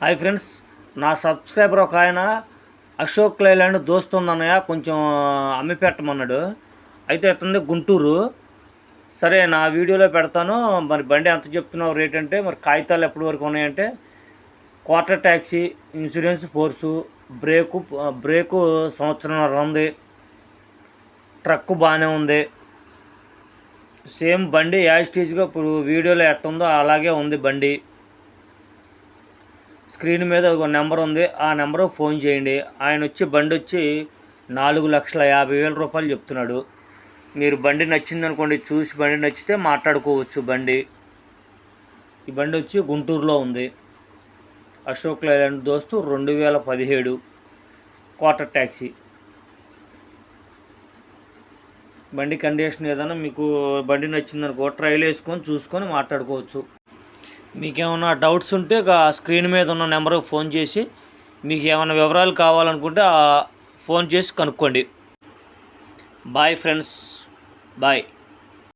Hi friends నా subscriber ఒక ఆయన అశోక్ లైలాండ్ దోస్తుందన్నయ్య కొంచెం అమ్మి పెట్టమన్నాడు అయితే ఎత్తుంది గుంటూరు. సరే నా వీడియోలో పెడతాను. మరి బండి ఎంత చెప్తున్నావు రేట్ అంటే మరి కాగితాలు ఎప్పటి వరకు ఉన్నాయంటే quarter taxi insurance force brake brake సంవత్సరం ఉంది. ట్రక్ బాగానే ఉంది. సేమ్ బండి యాజ్ టీజ్గా ఇప్పుడు వీడియోలో ఎట్టుందో అలాగే ఉంది బండి. స్క్రీన్ మీద ఒక నెంబర్ ఉంది. ఆ నెంబర్ ఫోన్ చేయండి. ఆయన వచ్చి బండి వచ్చి నాలుగు లక్షల యాభై వేల రూపాయలు చెప్తున్నాడు. మీరు బండి నచ్చింది అనుకోండి చూసి బండి నచ్చితే మాట్లాడుకోవచ్చు బండి. ఈ బండి వచ్చి గుంటూరులో ఉంది. అశోక్ లైలాండ్ దోస్తు రెండు వేల పదిహేడు క్వార్టర్ ట్యాక్సీ. బండి కండిషన్ ఏదైనా మీకు బండి నచ్చిందనుకో ట్రైల్ వేసుకొని చూసుకొని మాట్లాడుకోవచ్చు. మీకేమైనా డౌట్స్ ఉంటే ఒక స్క్రీన్ మీద ఉన్న నెంబర్కి ఫోన్ చేసి మీకు ఏమైనా వివరాలు కావాలనుకుంటే ఫోన్ చేసి కనుక్కోండి. Bye friends. బాయ్.